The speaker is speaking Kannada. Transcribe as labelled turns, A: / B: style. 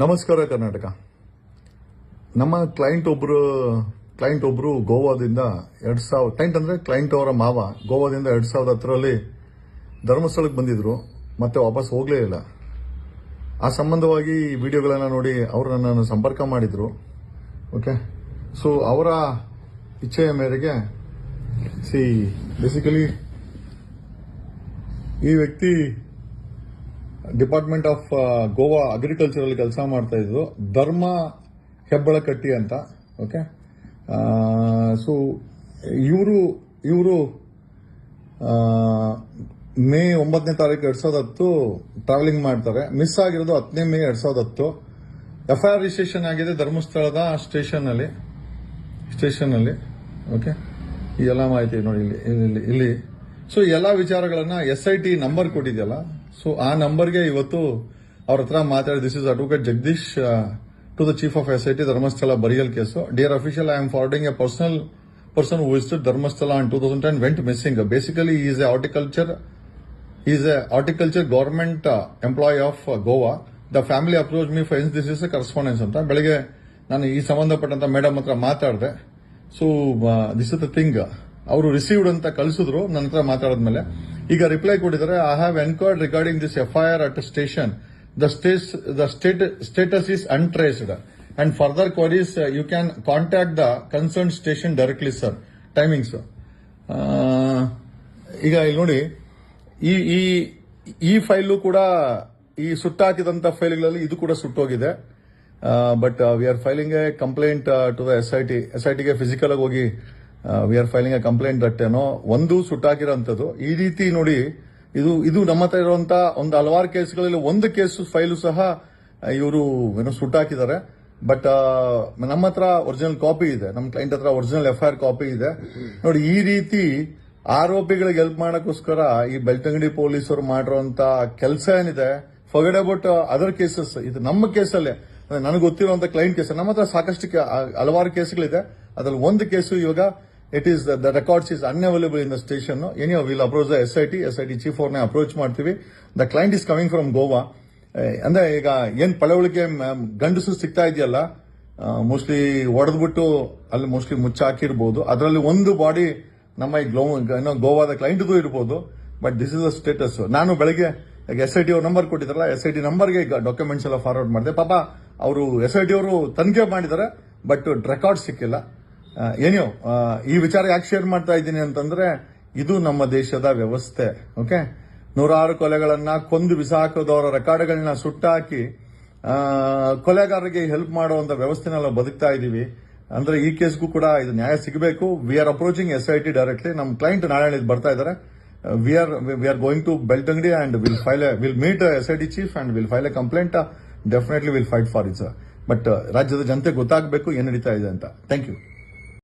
A: ನಮಸ್ಕಾರ ಕರ್ನಾಟಕ. ನಮ್ಮ ಕ್ಲೈಂಟ್ ಒಬ್ಬರು ಕ್ಲೈಂಟ್ ಒಬ್ಬರು ಗೋವಾದಿಂದ ಎರಡು ಸಾವಿರ ಕ್ಲೈಂಟ್ ಅಂದ್ರೆ ಕ್ಲೈಂಟ್ ಅವರ ಮಾವ ಗೋವಾದಿಂದ ಎರಡು ಸಾವಿರದ ಹತ್ತರಲ್ಲಿ ಧರ್ಮಸ್ಥಳಕ್ಕೆ ಬಂದಿದ್ರು, ಮತ್ತೆ ವಾಪಸ್ ಹೋಗಲೇ ಇಲ್ಲ. ಆ ಸಂಬಂಧವಾಗಿ ವಿಡಿಯೋಗಳನ್ನ ನೋಡಿ ಅವರು ನನ್ನನ್ನು ಸಂಪರ್ಕ ಮಾಡಿದ್ರು. ಓಕೆ ಸೊ ಅವರ ಇಚ್ಛೆಯ ಮೇರೆಗೆ ಸಿ ಬೇಸಿಕಲಿ ಈ ವ್ಯಕ್ತಿ ಡಿಪಾರ್ಟ್ಮೆಂಟ್ ಆಫ್ ಗೋವಾ ಅಗ್ರಿಕಲ್ಚರ್ ಅಲ್ಲಿ ಕೆಲಸ ಮಾಡ್ತಾ ಇದ್ರು. ಧರ್ಮ ಹೆಬ್ಬಳಕಟ್ಟಿ ಅಂತ ಓಕೆ ಸೊ ಇವರು ಇವರು ಮೇ ಒಂಬತ್ತನೇ ತಾರೀಕು ಎರಡು ಸಾವಿರದ ಹತ್ತು ಟ್ರಾವೆಲಿಂಗ್ ಮಾಡ್ತಾರೆ. ಮಿಸ್ ಆಗಿರೋದು ಹತ್ತನೇ ಮೇ ಎರಡ್ ಸಾವಿರದ ಹತ್ತು. ಎಫ್ ಐ ಆರ್ ರಿಜಿಸ್ಟ್ರೇಷನ್ ಆಗಿದೆ ಧರ್ಮಸ್ಥಳದ ಸ್ಟೇಷನ್ ಅಲ್ಲಿ ಸ್ಟೇಷನ್ ಅಲ್ಲಿ ಓಕೆ ಈ ಎಲ್ಲ ಮಾಹಿತಿ ನೋಡಿ ಇಲ್ಲಿ ಇಲ್ಲಿ ಇಲ್ಲಿ. ಸೊ ಎಲ್ಲ ವಿಚಾರಗಳನ್ನು ಎಸ್ ಐ ಟಿ ನಂಬರ್ ಕೊಟ್ಟಿದೆಯಲ್ಲ ಸೊ ಆ ನಂಬರ್ಗೆ ಇವತ್ತು ಅವ್ರ ಹತ್ರ ಮಾತಾಡಿ this is advocate Jagadish to the chief of S I T Dharmasthala burial case dear official I am forwarding a personal person who visited Dharmasthala in two thousand ten went missing basically is a agriculture is a agriculture government employee of Goa the family approach me friends this is a correspondence ಅಂತ. ಬೆಳಗ್ಗೆ ನಾನು ಈ ಸಂಬಂಧಪಟ್ಟಂತ ಮೇಡಮ್ ಹತ್ರ ಮಾತಾಡಿದೆ. So this is the thing ಅವರು ರಿಸೀವ್ಡ್ ಅಂತ ಕಳಿಸಿದ್ರು, ನನ್ನ ಹತ್ರ ಮಾತಾಡಿದ್ಮೇಲೆ. ಈಗ ರಿಪ್ಲೈ ಕೊಟ್ಟಿದ್ದಾರೆ I have enquired regarding this FIR at station the state the state status is untraced and further queries you can contact the concern station directly sir timings ಈಗ ಇಲ್ಲಿ ನೋಡಿ, ಈ ಈ ಈ ಫೈಲು ಕೂಡ, ಈ ಸುಟ್ಟಾಕಿದಂಥ ಫೈಲ್ಗಳಲ್ಲಿ ಇದು ಕೂಡ ಸುಟ್ಟೋಗಿದೆ. But we are filing a complaint to the S I T S I ಟಿಗೆ ಫಿಸಿಕಲ್ ಆಗಿ ಹೋಗಿ we are filing a complaint that ಏನೋ ಒಂದು ಸುಟ್ಟಾಕಿರೋಂಥದ್ದು ಈ ರೀತಿ ನೋಡಿ, ಇದು ಇದು ನಮ್ಮ ಹತ್ರ ಇರುವಂತಹ ಒಂದು ಹಲವಾರು ಕೇಸ್ಗಳಲ್ಲಿ ಒಂದು ಕೇಸ್ ಫೈಲು ಸಹ ಇವರು ಏನೋ ಸುಟ್ಟಾಕಿದ್ದಾರೆ. ಬಟ್ ನಮ್ಮ ಹತ್ರ ಒರಿಜಿನಲ್ ಕಾಪಿ ಇದೆ. ನಮ್ಮ ಕ್ಲೈಂಟ್ ಹತ್ರ original F I R copy ಇದೆ. ನೋಡಿ, ಈ ರೀತಿ ಆರೋಪಿಗಳಿಗೆ ಹೆಲ್ಪ್ ಮಾಡೋಕ್ಕೋಸ್ಕರ ಈ ಬೆಳ್ತಂಗಡಿ ಪೊಲೀಸರು ಮಾಡಿರುವಂತ ಕೆಲಸ ಏನಿದೆ ಫರ್ಗಡ್ ಅಬೌಟ್ ಅದರ್ ಕೇಸಸ್ ಇದು ನಮ್ಮ ಕೇಸಲ್ಲೇ. ನನಗೆ ಗೊತ್ತಿರುವಂತ ಕ್ಲೈಂಟ್ ಕೇಸ್. ನಮ್ಮ ಹತ್ರ ಸಾಕಷ್ಟು ಹಲವಾರು ಕೇಸ್ಗಳಿದೆ. ಅದ್ರಲ್ಲಿ ಒಂದು ಕೇಸು ಇವಾಗ it is the records is unavailable in the station any will approach the S I T S I T chief ಅವ್ರನ್ನ ಅಪ್ರೋಚ್ ಮಾಡ್ತೀವಿ. The client is coming from Goa ಅಂದ್ರೆ ಈಗ ಏನ್ ಪಳವಳಿಕೆ ಗಂಡಸು ಸಿಗ್ತಾ ಇದೆಯಲ್ಲ ಮೋಸ್ಟ್ಲಿ ಹೊಡೆದ್ಬಿಟ್ಟು ಅಲ್ಲಿ ಮೋಸ್ಟ್ಲಿ ಮುಚ್ಚಾಕಿರ್ಬೋದು. ಅದರಲ್ಲಿ ಒಂದು ಬಾಡಿ ನಮ್ಮ ಈ ಗ್ಲೋ, ಏನೋ ಗೋವಾದ ಕ್ಲೈಂಟ್ದು ಇರ್ಬೋದು. But this is a status ನಾನು ಬೆಳಗ್ಗೆ ಎಸ್ ಐ ಟಿ ಅವ್ರ ನಂಬರ್ ಕೊಟ್ಟಿದ್ರಲ್ಲ ಎಸ್ ಐ ಟಿ ನಂಬರ್ಗೆ ಡಾಕ್ಯುಮೆಂಟ್ಸ್ ಎಲ್ಲ ಫಾರ್ವರ್ಡ್ ಮಾಡಿದೆ. ಪಾಪ, ಅವರು ಎಸ್ ಐ ಟಿ ಅವರು ತನಿಖೆ ಮಾಡಿದ್ದಾರೆ ಬಟ್ ರೆಕಾರ್ಡ್ ಸಿಕ್ಕಿಲ್ಲ. ಏನೋ ಈ ವಿಚಾರ ಯಾಕೆ ಶೇರ್ ಮಾಡ್ತಾ ಇದ್ದೀನಿ ಅಂತಂದ್ರೆ ಇದು ನಮ್ಮ ದೇಶದ ವ್ಯವಸ್ಥೆ ಓಕೆ ನೂರಾರು ಕೊಲೆಗಳನ್ನ ಕೊಂದು ಬಿಸಾಕೋದವರ ರೆಕಾರ್ಡ್ಗಳನ್ನ ಸುಟ್ಟಾಕಿ ಕೊಲೆಗಾರರಿಗೆ ಹೆಲ್ಪ್ ಮಾಡುವಂತ ವ್ಯವಸ್ಥೆನ ನಾವು ಬದುಕ್ತಾ ಇದೀವಿ. ಅಂದ್ರೆ ಈ ಕೇಸ್ಗೂ ಕೂಡ ಇದು ನ್ಯಾಯ ಸಿಗಬೇಕು. We are approaching S I T directly ನಮ್ಮ ಕ್ಲೈಂಟ್ ನಾಳೆ ಬರ್ತಾ ಇದ್ದಾರೆ we are we are going to Belthangady and will file will meet S I T chief and will file a complaint definitely will fight for its but ರಾಜ್ಯದ ಜನತೆ ಗೊತ್ತಾಗಬೇಕು ಏನು ನಡೀತಾ ಇದೆ ಅಂತ. Thank you